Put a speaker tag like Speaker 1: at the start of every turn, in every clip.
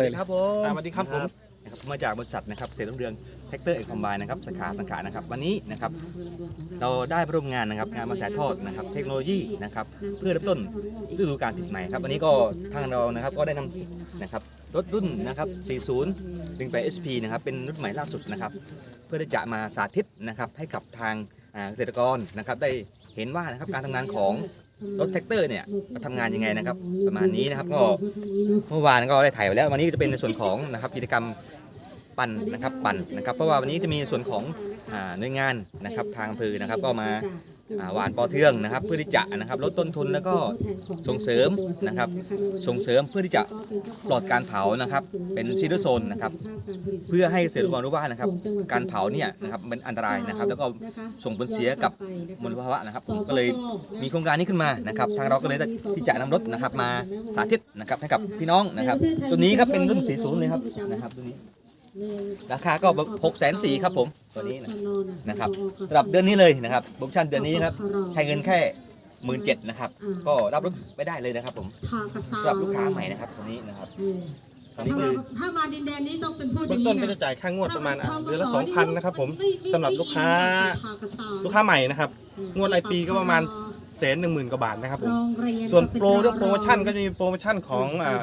Speaker 1: เลยครับผม
Speaker 2: อ่าสวัสดีครับผม
Speaker 1: นะครับมาจากบริษัทนะครับเสรีรุ่งเรืองแท็กเตอร์เอ็กคอมบายนะครับสาขาสังขานะครับวันนี้นะครับเราได้ร่วมงานนะครับงานมาถ่ายทอดนะครับเทคโนโลยีนะครับเพื่อเริ่มต้นฤดูกาลติดใหม่ครับวันนี้ก็ทางเรานะครับก็ได้นำนะครับรถรุ่นนะครับ 40 ถึงไป SP นะครับเป็นรุ่นใหม่ล่าสุดนะครับเพื่อที่จะมาสาธิตนะครับให้กับทางอ่าเกษตรกรนะครับได้เห็นว่านะครับการทำงานของ รถแท็กเตอร์เนี่ยทำงานยังไงนะครับ ประมาณนี้นะครับก็เมื่อวานก็ได้ถ่ายไปแล้ววันนี้ก็จะเป็นในส่วนของนะครับกิจกรรมปั่นนะครับปั่นนะครับ เพราะว่าวันนี้จะมีส่วนของอ่าหน่วยงานนะครับทางอำเภอนะครับก็มาอ่า หวานปอเทืองนะครับ เพื่อที่จะนะครับลดต้นทุนแล้วก็ส่งเสริมนะครับ ส่งเสริมเพื่อที่จะปลอดการเผานะครับ เป็นซีโรโซนนะครับ เพื่อให้เกษตรกรรู้ว่านะครับ การเผาเนี่ยนะครับเป็นอันตรายนะครับ แล้วก็ส่งผลเสียกับมลภาวะนะครับผมก็เลยมีโครงการนี้ขึ้นมานะครับ ทางเราก็เลยที่จะนำรถนะครับมาสาธิตนะครับให้กับพี่น้องนะครับ ตัวนี้ครับเป็นรุ่น40เลยครับนะครับตัวนี้ ราคาก็6แสนสี่ครับผมตัวนี้นะนะครับสำหรับเดือนนี้เลยนะครับโปรโมชั่นเดือนนี้นะครับใช้เงินแค่หมื่นเจ็ดนะครับก็รับรถไปได้เลยนะครับผม
Speaker 3: ทากระซา
Speaker 1: สำหรับลูกค้าใหม่นะครับตัวนี้นะครับ
Speaker 3: อืม
Speaker 1: อันนี้
Speaker 3: ถ้า
Speaker 1: คื
Speaker 3: มา
Speaker 1: อ
Speaker 3: ถ้ามาดินแดนนี้ต้องเป็นผู้
Speaker 2: เบื้องต้นก็จะจ่ายค่างวดประมาณอะเดือนละสองพันนะครับผมสำหรับลูกค้าลูกค้าใหม่นะครับ งวดรายปีก็ประมาณแสนหนึ่งหมื่นกว่าบาทนะครับผมส่วนโปรเรื่องโปรโมชั่นก็จะมีโปรโมชั่นของอ่า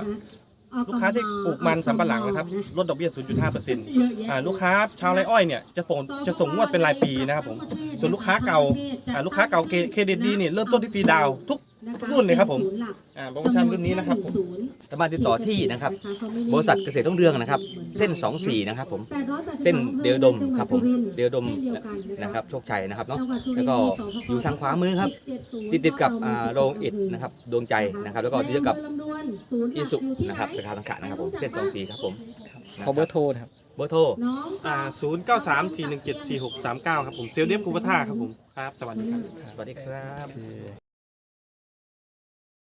Speaker 2: ลูกค้าที่ปลูกมันสำปะหลังนะครับลดดอกเบี้ย 0.5%อ่าลูกค้าชาวไร่อ้อยเนี่ยจะโปรจะส่งงวดเป็นรายปีนะครับผมส่วนลูกค้าเก่าอ่าลูกค้าเก่าเครดิตดีเนี่ยเริ่มต้นที่ฟรีดาวน์ทุก รุ่นเลยครับผมอ่าโปรโมชั่นรุ่นนี้นะครับผม
Speaker 1: สามารถติดต่อที่นะครับ บริษัทเกษตรรุ่งเรืองนะครับ เส้น 24 นะครับผม เส้นเดลดมครับผมเดลดมนะครับโชคชัยนะครับเนาะ แล้วก็อยู่ทางขวามือครับติดติดกับอ่าโรงอิฐนะครับ ดวงใจนะครับแล้วก็ติดกับอิสุนะครับสาขาสังขารนะครับผมเส้น 24 ครับผม
Speaker 4: ขอเบอร์โทรนะครับ
Speaker 1: เบอร์โทร
Speaker 3: น้อง
Speaker 2: อ่า0 9 3 4 1 7 4 6 3 9 ครับผม เซลเดียมคูปท่าครับผม ครับ สวัสดีครับ
Speaker 1: สวัสดีครับ